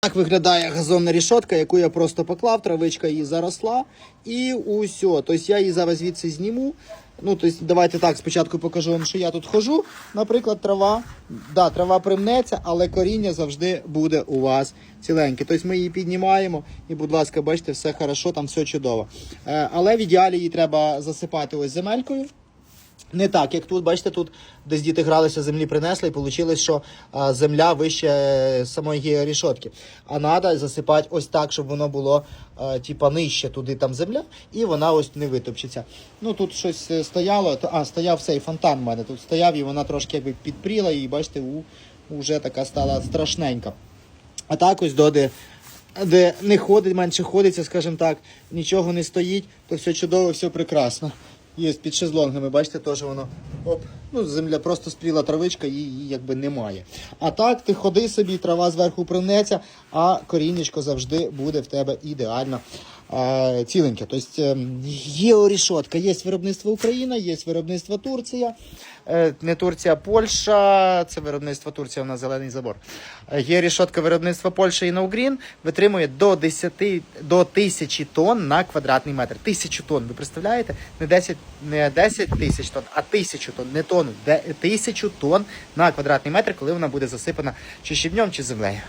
Так виглядає газонна рішотка, яку я просто поклав, травичка її заросла. І усьо. Тобто я її зараз звідси зніму. Ну, тобто, давайте так, спочатку покажу вам, що я тут хожу. Наприклад, трава. Да, трава примнеться, але коріння завжди буде у вас ціленьке. Тобто ми її піднімаємо і, будь ласка, бачите, все хорошо, там все чудово. Е, але в ідеалі її треба засипати ось земелькою. Не так, як тут, бачите, тут десь діти гралися, землі принесли, і вийшло, що а, земля вище е, самої рішотки. А треба засипати ось так, щоб воно було а, типа нижче туди там земля, і вона ось не витопчеться. Ну тут щось е, стояло, а стояв цей фонтан в мене. Тут стояв і вона трошки якби підпріла, і бачите, у, уже така стала страшненька. А так ось до де, де не ходить, менше ходиться, скажімо так, нічого не стоїть, то все чудово, все прекрасно. Є під шезлонгами, бачите, теж воно оп, ну, земля просто спріла травичка, її, якби немає. А так ти ходи собі, трава зверху принеться, а корінечко завжди буде в тебе ідеально ціленьке. Тобто е, є орішотка, є виробництво Україна, є виробництво Турція. Е, не Турція, Польща, це виробництво Турція, у нас зелений забор. Е, Є рішотка виробництва Польща і No витримує до 10, до 1000 тонн на квадратний метр. 1000 тонн, ви представляєте? Не 10, не 10 тисяч тонн, а 1000 тонн, не тонну, 1000 тонн на квадратний метр, коли вона буде засипана чи щебнем, чи землею.